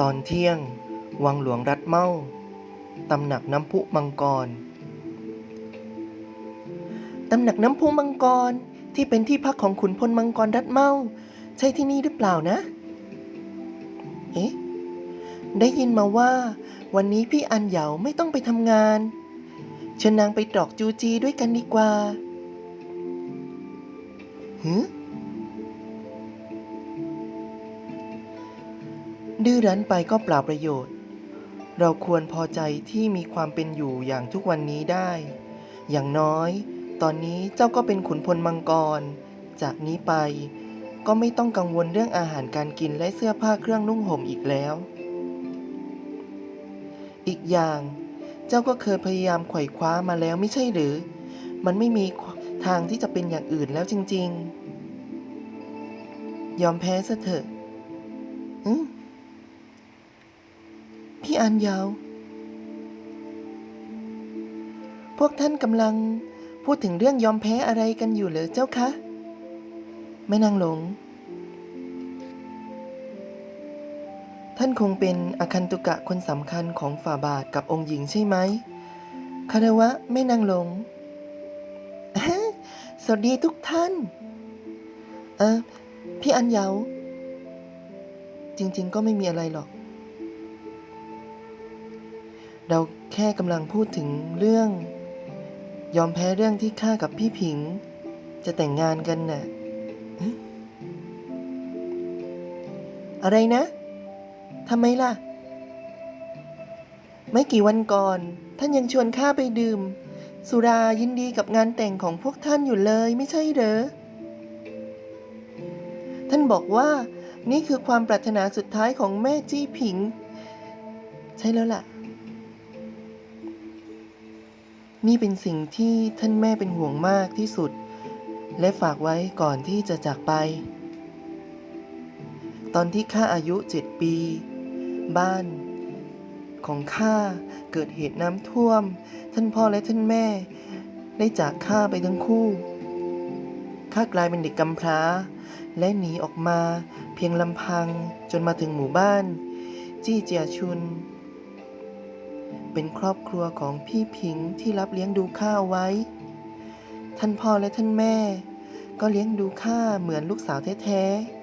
ตอนเที่ยง วังหลวงรัดเมาตำหนักน้ำพุมังกร ตำหนักน้ำพุมังกรที่เป็นที่พักของขุนพลมังกรรัดเมาใช่ที่นี่หรือเปล่านะ เอ๊ะ ได้ยินมาว่า วันนี้พี่อันเหยาไม่ต้องไปทำงาน เชิญนางไปตรอกจูจีด้วยกันดีกว่าหือ ดื้อรั้นไปก็เปล่าประโยชน์ เราควรพอใจที่มีความเป็นอยู่อย่างทุกวันนี้ได้ อย่างน้อย ตอนนี้เจ้าก็เป็นขุนพลมังกร จากนี้ไป ก็ไม่ต้องกังวลเรื่องอาหารการกินและเสื้อผ้าเครื่องนุ่งห่มอีกแล้ว อีกอย่างเจ้าก็เคยพยายามไขว่คว้ามาแล้วไม่ใช่หรือ มันไม่มีทางที่จะเป็นอย่างอื่นแล้วจริง ๆ ยอมแพ้ซะเถอะ อืม พี่อันยาว พวกท่านกำลังพูดถึงเรื่องยอมแพ้อะไรกันอยู่เหรอเจ้าคะแม่นางหลง ท่านคงเป็นอคันตุกะคนสำคัญของฝ่าบาทกับองค์หญิงใช่ไหมคารวะแม่นางหลง สวัสดีทุกท่าน เออพี่อันเยา จริง ๆ ก็ไม่มีอะไรหรอก เราแค่กำลังพูดถึงเรื่อง ยอมแพ้เรื่องที่ข้ากับพี่ผิง จะแต่งงานกันน่ะอะไรนะทำไมล่ะ ไม่กี่วันก่อน ท่านยังชวนข้าไปดื่ม สุรายินดีกับงานแต่งของพวกท่านอยู่เลยไม่ใช่เหรอ ท่านบอกว่า นี่คือความปรารถนาสุดท้ายของแม่จี้ผิง ใช่แล้วล่ะ นี่เป็นสิ่งที่ท่านแม่เป็นห่วงมากที่สุด และฝากไว้ก่อนที่จะจากไป ตอนที่ข้าอายุเจ็ดปี บ้าน ของข้าเกิดเหตุน้ำท่วม ท่านพ่อและท่านแม่ ได้จากข้าไปทั้งคู่ข้ากลายเป็นเด็กกำพร้า และหนีออกมาเพียงลำพังจนมาถึงหมู่บ้าน จี้เจียชุน เป็นครอบครัวของพี่ผิงที่รับเลี้ยงดูข้าเอาไว้ ท่านพ่อและท่านแม่ ก็เลี้ยงดูข้าเหมือนลูกสาวแท้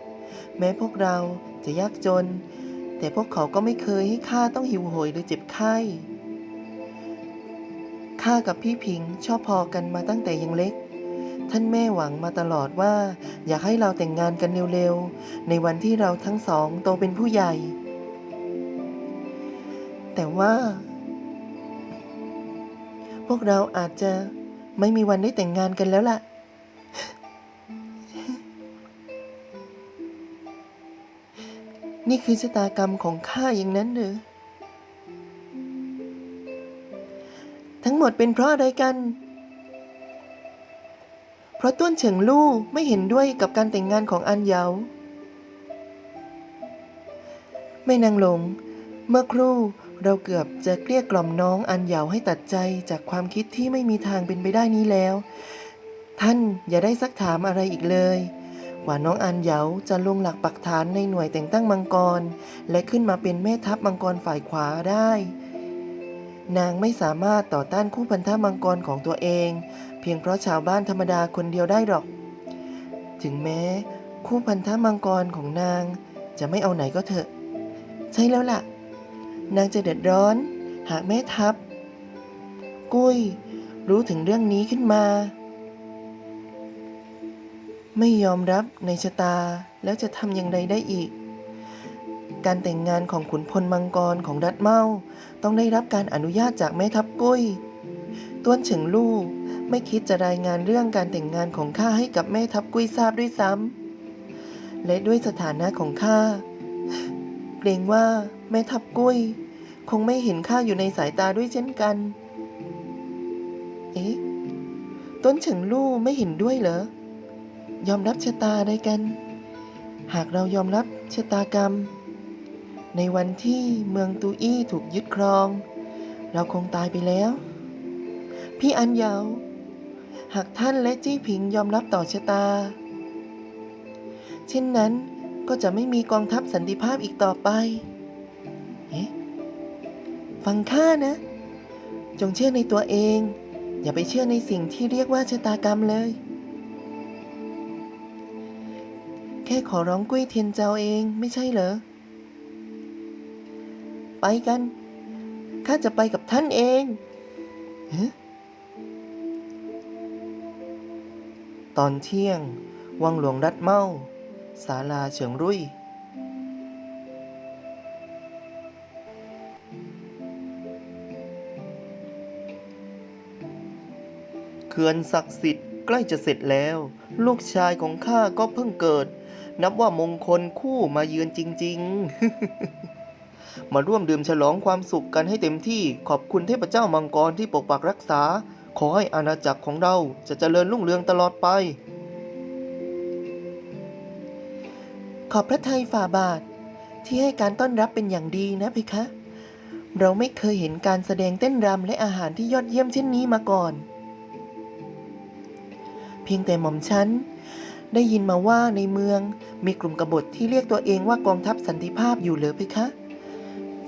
ๆ แม้พวกเราจะยากจน แต่พวกเขาก็ไม่เคยให้ข้าต้องหิวโหยหรือเจ็บไข้ข้ากับพี่ผิงชอบพอกันมาตั้งแต่ยังเล็ก ท่านแม่หวังมาตลอดว่า อยากให้เราแต่งงานกันเร็วๆ ในวันที่เราทั้งสองโตเป็นผู้ใหญ่ แต่ว่า วกเราอาจจะไม่มีวันได้แต่งงานกันแล้วล่ะ นี่คือชะตากรรมของข้าอย่างนั้นหรือ ทั้งหมดเป็นเพราะอะไรกัน เพราะต้วนเฉิงลู่ไม่เห็นด้วยกับการแต่งงานของอันเหยาแม่นางหลง เมื่อครู่ เราเกือบจะเกลี้ยกล่อมน้องอันเหยาให้ตัดใจจากความคิดที่ไม่มีทางเป็นไปได้นี้แล้ว ท่านอย่าได้ซักถามอะไรอีกเลยกว่าน้องอันเหยาจะลงหลักปักฐานในหน่วยแต่งตั้งมังกร และขึ้นมาเป็นแม่ทัพมังกรฝ่ายขวาได้ นางไม่สามารถต่อต้านคู่พันธะมังกรของตัวเอง เพียงเพราะชาวบ้านธรรมดาคนเดียวได้หรอก ถึงแม้ คู่พันธะมังกรของนาง จะไม่เอาไหนก็เถอะ ใช่แล้วล่ะ นางจะเดือดร้อน หากแม่ทัพ กุ้ย รู้ถึงเรื่องนี้ขึ้นมา ไม่ยอมรับในชะตาแล้วจะทำอย่างไรได้อีก การแต่งงานของขุนพลมังกรของรัฐเมาต้องได้รับการอนุญาตจากแม่ทัพกุ้ยต้วนเฉิงลู่ไม่คิดจะรายงานเรื่องการแต่งงานของข้าให้กับแม่ทัพกุ้ยทราบด้วยซ้ำและด้วยสถานะของข้าเกรงว่า แม่ทัพกุ้ย คงไม่เห็นข้าอยู่ในสายตาด้วยเช่นกัน เอ๊ะ ต้นเฉิงลู่ไม่เห็นด้วยเหรอ ยอมรับชะตาได้กัน หากเรายอมรับชะตากรรม ในวันที่เมืองตูอี้ถูกยึดครอง เราคงตายไปแล้ว พี่อันยาว หากท่านและจี้ผิงยอมรับต่อชะตา เช่นนั้นก็จะไม่มีกองทัพสันติภาพอีกต่อไป ฟังข้านะ จงเชื่อในตัวเอง อย่าไปเชื่อในสิ่งที่เรียกว่าชะตากรรมเลย แค่ขอร้องกุ้ยเทียนเจ้าเองไม่ใช่เหรอ ไปกัน ข้าจะไปกับท่านเองตอนเที่ยง วังหลวงรัดเมาศาลาเฉิงรุ่ย เขื่อนศักดิ์สิทธิ์ใกล้จะเสร็จแล้ว ลูกชายของข้าก็เพิ่งเกิด นับว่ามงคลคู่มาเยือนจริง ๆ มาร่วมดื่มฉลองความสุขกันให้เต็มที่ขอบคุณเทพเจ้ามังกรที่ปกปักรักษา ขอให้อาณาจักรของเราจะเจริญรุ่งเรืองตลอดไป ขอบพระทัยฝ่าบาท ที่ให้การต้อนรับเป็นอย่างดีนะเพคะเราไม่เคยเห็นการแสดงเต้นรำและอาหารที่ยอดเยี่ยมเช่นนี้มาก่อน พียงแต่หม่อมฉันได้ยินมาว่าในเมืองมีกลุ่มกบฏที่เรียกตัวเองว่ากองทัพสันติภาพอยู่เหรอเพคะ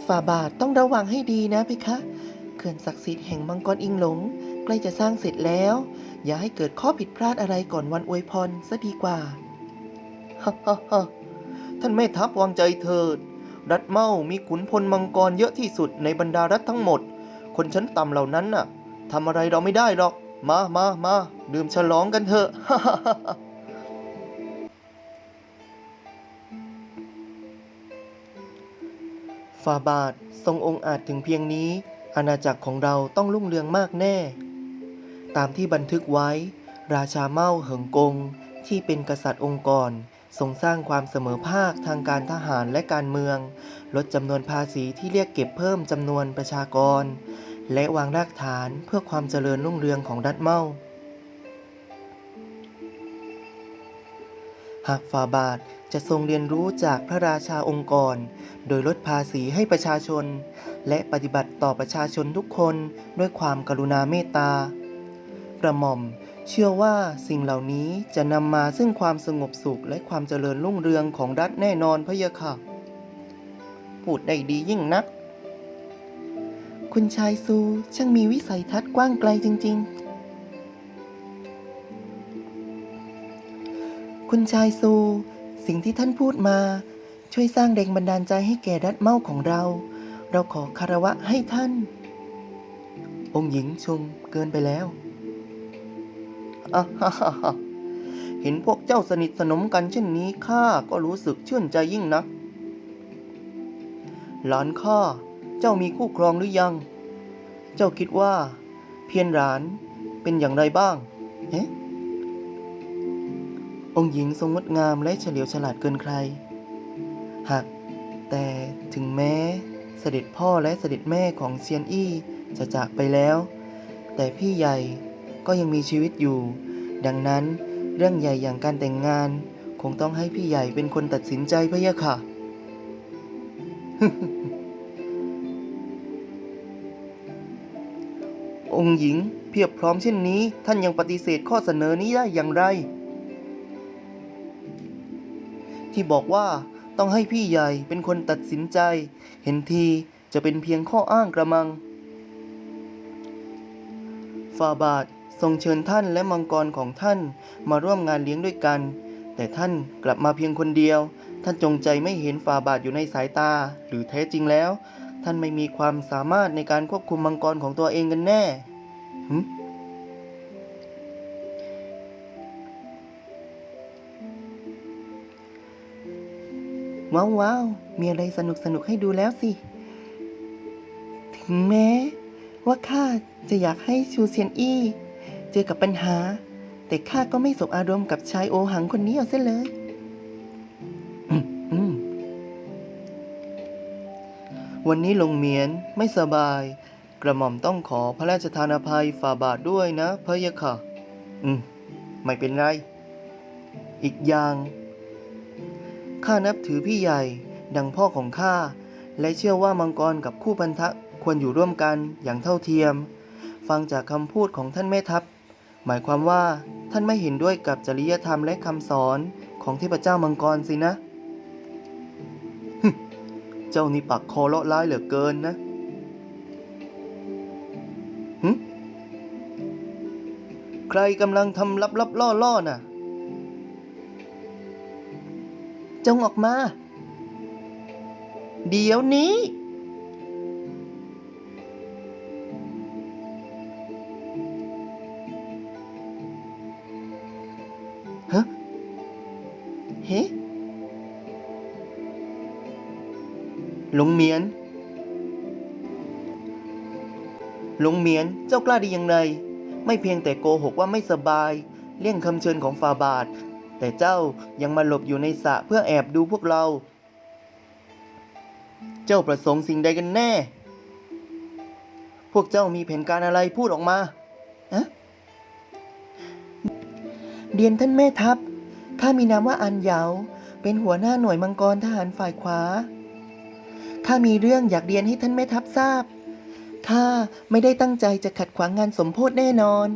ฝ่าบาทต้องระวังให้ดีนะเพคะเขื่อนศักดิ์สิทธิ์แห่งมังกรอิงหลง ใกล้จะสร้างเสร็จแล้ว อย่าให้เกิดข้อผิดพลาดอะไรก่อนวันอวยพรซะดีกว่าฮ่าฮ่าฮ่าท่านแม่ทัพวางใจเถิด รัฐเมามีขุนพลมังกรเยอะที่สุดในบรรดารัฐทั้งหมด คนชั้นต่ำเหล่านั้นน่ะทำอะไรเราไม่ได้หรอก มามามาดื่มฉลองกันเถอะ ฟาบาททรงองค์อาจถึงเพียงนี้ อาณาจักรของเราต้องรุ่งเรืองมากแน่ ตามที่บันทึกไว้ ราชาเมาเหิงกง ที่เป็นกษัตริย์องค์กรทรงสร้างความเสมอภาคทางการทหารและการเมือง ลดจำนวนภาษีที่เรียกเก็บเพิ่มจำนวนประชากร และวางรากฐานเพื่อความเจริญรุ่งเรืองของรัฐเมาหากฝ่าบาทจะทรงเรียนรู้จากพระราชาองค์กร โดยลดภาษีให้ประชาชน และปฏิบัติต่อประชาชนทุกคนด้วยความกรุณาเมตตากระหม่อม เชื่อว่าสิ่งเหล่านี้จะนำมาซึ่งความสงบสุขและความเจริญรุ่งเรืองของรัฐแน่นอนพะยะค่ะ พูดได้ดียิ่งนัก คุณชายซู ช่างมีวิสัยทัศน์กว้างไกลจริง ๆ คุณชายซู สิ่งที่ท่านพูดมา ช่วยสร้างแรงบันดาลใจให้แก่รัฐเมาของเรา เราขอคารวะให้ท่าน องค์หญิงชมเกินไปแล้วเห็นพวกเจ้าสนิทสนมกันเช่นนี้ข้าก็รู้สึกชื่นใจยิ่งนักหลานข้า เจ้ามีคู่ครองหรือยัง เจ้าคิดว่า เพียรหลานเป็นอย่างไรบ้างเอ๊ะองค์หญิงทรงงดงามและเฉลียวฉลาดเกินใคร หากแต่ถึงแม้เสด็จพ่อและเสด็จแม่ของเซียนอี้จะจากไปแล้ว แต่พี่ใหญ่ก็ยังมีชีวิตอยู่ ดังนั้นเรื่องใหญ่อย่างการแต่งงาน คงต้องให้พี่ใหญ่เป็นคนตัดสินใจพะยะค่ะ องค์หญิง เพียบพร้อมเช่นนี้ ท่านยังปฏิเสธข้อเสนอนี้ได้อย่างไร ที่บอกว่าต้องให้พี่ใหญ่เป็นคนตัดสินใจ เห็นทีจะเป็นเพียงข้ออ้างกระมังฟาบาททรงเชิญท่านและมังกรของท่านมาร่วมงานเลี้ยงด้วยกัน แต่ท่านกลับมาเพียงคนเดียว ท่านจงใจไม่เห็นฟาบาทอยู่ในสายตา หรือแท้จริงแล้ว ท่านไม่มีความสามารถในการควบคุมมังกรของตัวเองกันแน่หึว้าวว้าวมีอะไรสนุกสนุกให้ดูแล้วสิ ถึงแม้ ว่าข้าจะอยากให้ชูเซียนอี้ เจอกับปัญหา แต่ข้าก็ไม่สบอารมณ์กับชายโอหังคนนี้เอาเสียเลย วันนี้ลงเมียนไม่สบาย กระหม่อมต้องขอพระราชทานอภัยฝ่าบาทด้วยนะพระยะค่ะ อืม ไม่เป็นไร อีกอย่าง ข้านับถือพี่ใหญ่ดังพ่อของข้า และเชื่อว่ามังกรกับคู่พันธะควรอยู่ร่วมกันอย่างเท่าเทียม ฟังจากคำพูดของท่านแม่ทัพ หมายความว่าท่านไม่เห็นด้วยกับจริยธรรมและคำสอนของเทพเจ้ามังกรสินะ เจ้านี่ปากคอเลาะร้ายเหลือเกินนะหึใครกำลังทำลับลับล่อล่อน่ะ จงออกมา เดี๋ยวนี้ ฮะ เฮ้ หลงเหมียน หลงเหมียน เจ้ากล้าดีอย่างไร ไม่เพียงแต่โกหกว่าไม่สบาย เลี่ยงคำเชิญของฟาบาท แต่เจ้ายังมาหลบอยู่ในสระเพื่อแอบดูพวกเรา เจ้าประสงค์สิ่งใดกันแน่ พวกเจ้ามีแผนการอะไรพูดออกมาอะเรียนท่านแม่ทัพ ข้ามีนามว่าอันเหยา เป็นหัวหน้าหน่วยมังกรทหารฝ่ายขวา ข้ามีเรื่องอยากเรียนให้ท่านแม่ทัพทราบ ข้าไม่ได้ตั้งใจจะขัดขวางงานสมโพธแน่นอน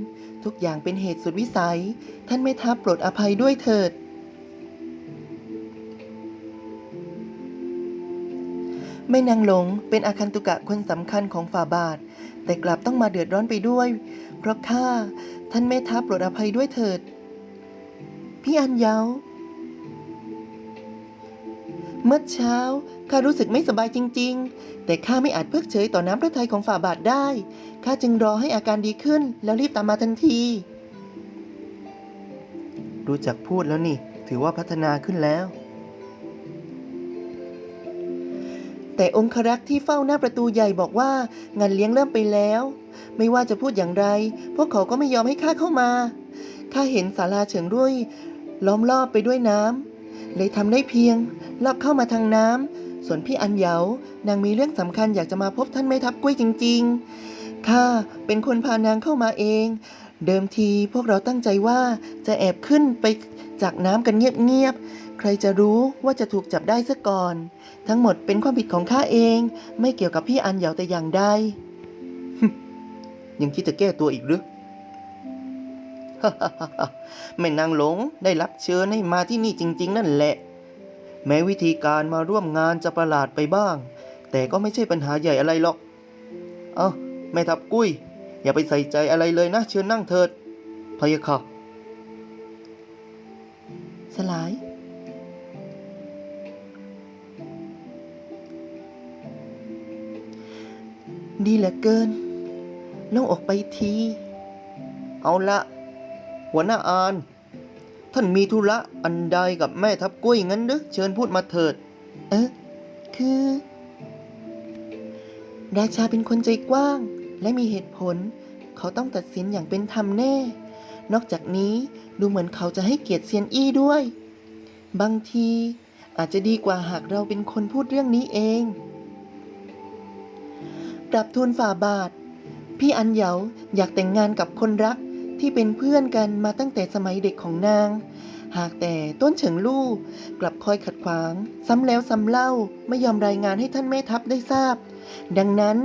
ทุกอย่างเป็นเหตุสุดวิสัย ท่านแม่ทัพโปรดอภัยด้วยเถิด แม่นางหลงเป็นอาคันตุกะคนสำคัญของฝ่าบาท แต่กลับต้องมาเดือดร้อนไปด้วย เพราะข้าท่านแม่ทัพโปรดอภัยด้วยเถิด พี่อันเยาเมื่อเช้า ข้ารู้สึกไม่สบายจริง ๆ แต่ข้าไม่อาจเพิกเฉยต่อน้ำพระทัยของฝ่าบาทได้ ข้าจึงรอให้อาการดีขึ้นแล้วรีบตามมาทันที รู้จักพูดแล้วนี่ ถือว่าพัฒนาขึ้นแล้ว แต่องครักษ์ที่เฝ้าหน้าประตูใหญ่บอกว่างานเลี้ยงเริ่มไปแล้ว ไม่ว่าจะพูดอย่างไร พวกเขาก็ไม่ยอมให้ข้าเข้ามา ข้าเห็นศาลาเฉิงรุ่ยล้อมรอบไปด้วยน้ำเลยทำได้เพียงลอบเข้ามาทางน้ำ ส่วนพี่อันเหยานางมีเรื่องสำคัญอยากจะมาพบท่านแม่ทัพกุ้ยจริง ๆ ข้าเป็นคนพานางเข้ามาเอง เดิมทีพวกเราตั้งใจว่าจะแอบขึ้นไปจากน้ำกันเงียบๆ ใครจะรู้ว่าจะถูกจับได้ซะก่อน ทั้งหมดเป็นความผิดของข้าเอง ไม่เกี่ยวกับพี่อันเหยาแต่อย่างใด ยังคิดจะแก้ตัวอีกหรือแม่นางหลงได้รับเชิญให้มาที่นี่จริง ๆ นั่นแหละ แม้วิธีการมาร่วมงานจะประหลาดไปบ้าง แต่ก็ไม่ใช่ปัญหาใหญ่อะไรหรอก เอ้าแม่ทับกุ้ย อย่าไปใส่ใจอะไรเลยนะ เชิญนั่งเถิดพะยะค่ะ สลาย ดีเหลือเกินลงออกไปที เอาละหัวหน้าอาน ท่านมีธุระอันใดกับแม่ทับกุ้ยงั้นหรือเชิญพูดมาเถิด เอ๊ะคือ ราชาเป็นคนใจกว้าง และมีเหตุผล เขาต้องตัดสินอย่างเป็นธรรมแน่ นอกจากนี้ดูเหมือนเขาจะให้เกียรติเซียนอี้ด้วย บางทีอาจจะดีกว่าหากเราเป็นคนพูดเรื่องนี้เองกลับทูลฝ่าบาท พี่อันเหยาอยากแต่งงานกับคนรัก ที่เป็นเพื่อนกันมาตั้งแต่สมัยเด็กของนาง หากแต่ต้นเฉิงลู่กลับคอยขัดขวาง ซ้ำแล้วซ้ำเล่าไม่ยอมรายงานให้ท่านแม่ทัพได้ทราบ ดังนั้น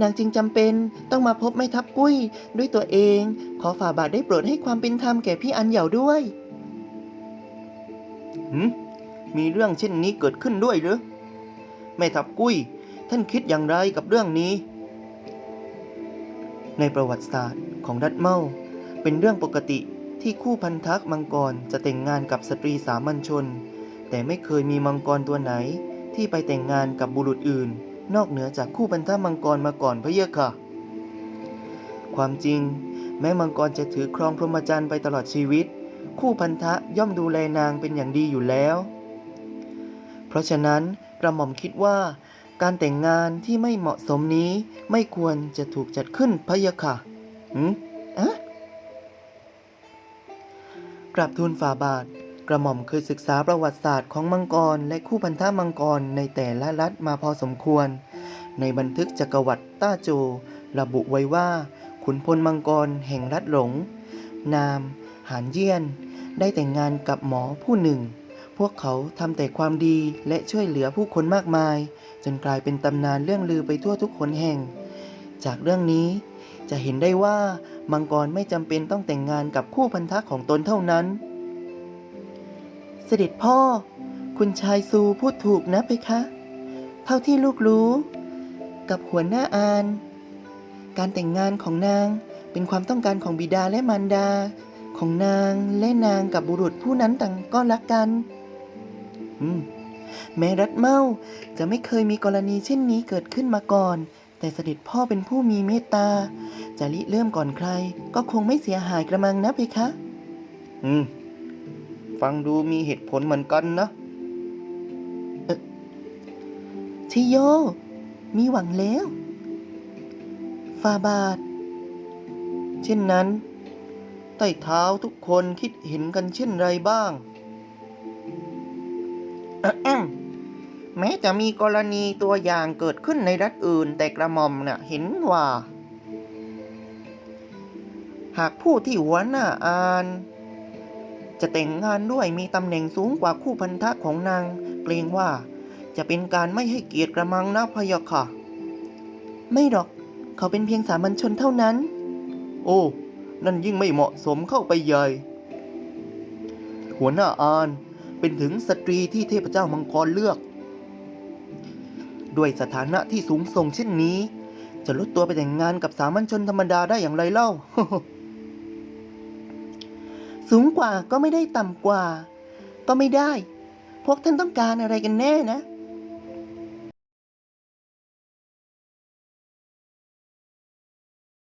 นางจึงจำเป็นต้องมาพบแม่ทัพกุ้ยด้วยตัวเอง ขอฝ่าบาทได้โปรดให้ความเป็นธรรมแก่พี่อันเหยาด้วยหืมมีเรื่องเช่นนี้เกิดขึ้นด้วยหรือแม่ทัพกุ้ย ท่านคิดอย่างไรกับเรื่องนี้ ในประวัติศาสตร์ของรัฐเมา เป็นเรื่องปกติที่คู่พันธะมังกรจะแต่งงานกับสตรีสามัญชน แต่ไม่เคยมีมังกรตัวไหน ที่ไปแต่งงานกับบุรุษอื่น นอกเหนือจากคู่พันธะมังกรมาก่อนพะเยอะค่ะ ความจริง แม้มังกรจะถือครองพรหมจรรย์ไปตลอดชีวิต คู่พันธะย่อมดูแลนางเป็นอย่างดีอยู่แล้ว เพราะฉะนั้นกระหม่อมคิดว่า การแต่งงานที่ไม่เหมาะสมนี้ไม่ควรจะถูกจัดขึ้นพะยะค่ะหืมอะ กราบทูลฝ่าบาท กระหม่อมเคยศึกษาประวัติศาสตร์ของมังกร และคู่พันธะมังกรในแต่ละรัฐมาพอสมควร ในบันทึกจักรวรรดิต้าโจ ระบุไว้ว่า ขุนพลมังกรแห่งรัฐหลง นาม หานเยี่ยน ได้แต่งงานกับหมอผู้หนึ่ง พวกเขาทำแต่ความดีและช่วยเหลือผู้คนมากมาย จนกลายเป็นตำนานเรื่องลือไปทั่วทุกคนแห่ง จากเรื่องนี้จะเห็นได้ว่า มังกรไม่จำเป็นต้องแต่งงานกับคู่พันธะของตนเท่านั้น เสด็จพ่อ คุณชายซูพูดถูกนะเพคะ เท่าที่ลูกรู้ กับหัวหน้าอาน การแต่งงานของนางเป็นความต้องการของบิดาและมารดา ของนางและนางกับบุรุษผู้นั้นต่างก็รักกัน อืมแม้รัดเมาจะไม่เคยมีกรณีเช่นนี้เกิดขึ้นมาก่อน แต่เสด็จพ่อเป็นผู้มีเมตตาจะริเริ่มก่อนใคร ก็คงไม่เสียหายกระมังนะเพคะ อืม ฟังดูมีเหตุผลเหมือนกันนะชิโย มีหวังแล้วฟาบาท เช่นนั้น ใต้เท้าทุกคนคิดเห็นกันเช่นไรบ้างอะ แม้จะมีกรณีตัวอย่างเกิดขึ้นในรัฐอื่น แต่กระหม่อมน่ะเห็นว่า หากผู้ที่หัวหน้าอาน จะแต่งงานด้วยมีตำแหน่งสูงกว่าคู่พันธะของนาง เกรงว่าจะเป็นการไม่ให้เกียรติกระมังนะพะยะค่ะ ไม่หรอก เขาเป็นเพียงสามัญชนเท่านั้น โอ้ นั่นยิ่งไม่เหมาะสมเข้าไปใหญ่ หัวหน้าอานเป็นถึงสตรีที่เทพเจ้ามังกรเลือก ด้วยสถานะที่สูงส่งเช่นนี้ จะลดตัวไปแต่งงานกับสามัญชนธรรมดาได้อย่างไรเล่า สูงกว่าก็ไม่ได้ต่ำกว่า ก็ไม่ได้ พวกท่านต้องการอะไรกันแน่นะ